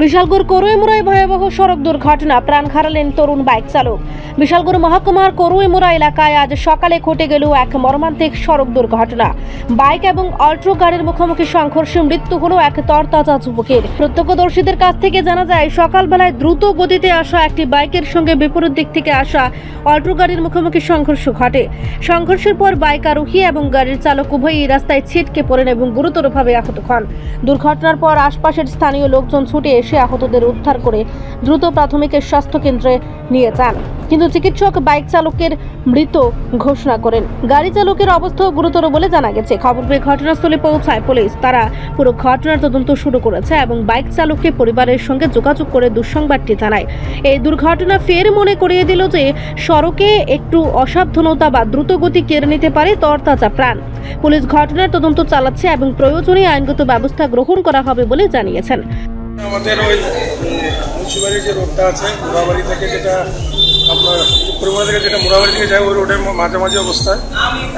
বিশালগড় করুইমুড়ায় ভয়াবহ সড়ক দুর্ঘটনা, প্রাণ হারালেন তরুণ বাইক চালক। বিশালগড় মহকুমার করুইমুড়া এলাকায় আজ সকালে ঘটে গেল এক মর্মান্তিক সড়ক দুর্ঘটনা। বাইক এবং অল্ট্রো গাড়ির মুখোমুখি সংঘর্ষে মৃত্যু হলো এক তরতাজা যুবকের। প্রত্যক্ষদর্শীদের কাছ থেকে জানা যায়, সকালবেলায় দ্রুত গতিতে আসা একটি বাইকের সঙ্গে বিপরীত দিক থেকে আসা অল্ট্রো গাড়ির মুখোমুখি সংঘর্ষ ঘটে। সংঘর্ষের পর বাইক আরোহী এবং গাড়ির চালক উভয়ই রাস্তায় ছিটকে পড়েন এবং গুরুতরভাবে আহত হন। দুর্ঘটনার পর আশপাশের স্থানীয় লোকজন ছুটে এসে আহতদের উদ্ধার করে দ্রুত প্রাথমিক স্বাস্থ্য কেন্দ্রে নিয়ে যান। কিন্তু চিকিৎসক বাইক চালকের মৃত ঘোষণা করেন। গাড়ি চালকের অবস্থাও গুরুতর বলে জানা গেছে। খবর পেয়ে ঘটনাস্থলে পৌঁছায় পুলিশ। তারা পুরো ঘটনার তদন্ত শুরু করেছে এবং বাইক চালককে পরিবারের সঙ্গে যোগাযোগ করে দুঃসংবাদটি জানায়। এই দুর্ঘটনা ফের মনে করিয়ে দিল যে, সড়কে একটু অসাবধানতা বা দ্রুতগতি কেড়ে নিতে পারে তরতাজা প্রাণ। পুলিশ ঘটনার তদন্ত চালাচ্ছে এবং প্রয়োজনীয় আইনগত ব্যবস্থা গ্রহণ করা হবে বলে জানিয়েছেন। আমাদের ওই মুন্সিবাড়ির যে রোডটা আছে মুরাবাড়ি থেকে যেটা আপনার পরিবার থেকে যেটা মুরাবাড়ি থেকে যায় ওই রোডের মাঝামাঝি অবস্থায়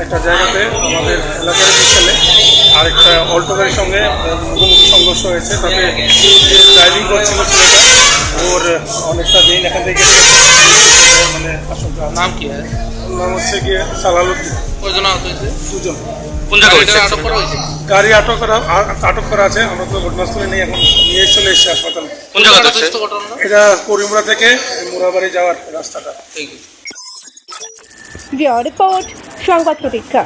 একটা জায়গাতে আমাদের এলাকার ছেলে আর একটা অল্টো গাড়ির সঙ্গে মুখোমুখি সংঘর্ষ হয়েছে তাতে ড্রাইভিং করছিল ছেলেটা। ওর অনেকটা দিন এখান থেকে মানে নাম কি নাম হচ্ছে গিয়ে সালালুদ্দিন কয়জন আহত হয়েছে? দুজন। কোন জায়গায় আটক করা হয়েছে। গাড়ি আটক করা আটক করা আছে। আমরা তো ঘটনাস্থলে নিয়ে এখন নিয়ে চলে এসেছি হাসপাতালে। কোন জায়গাতে এটা করিমুড়া থেকে মুরাবাড়ি যাওয়ার রাস্তাটা। রিপোর্ট সংবাদ প্রতীক্ষা।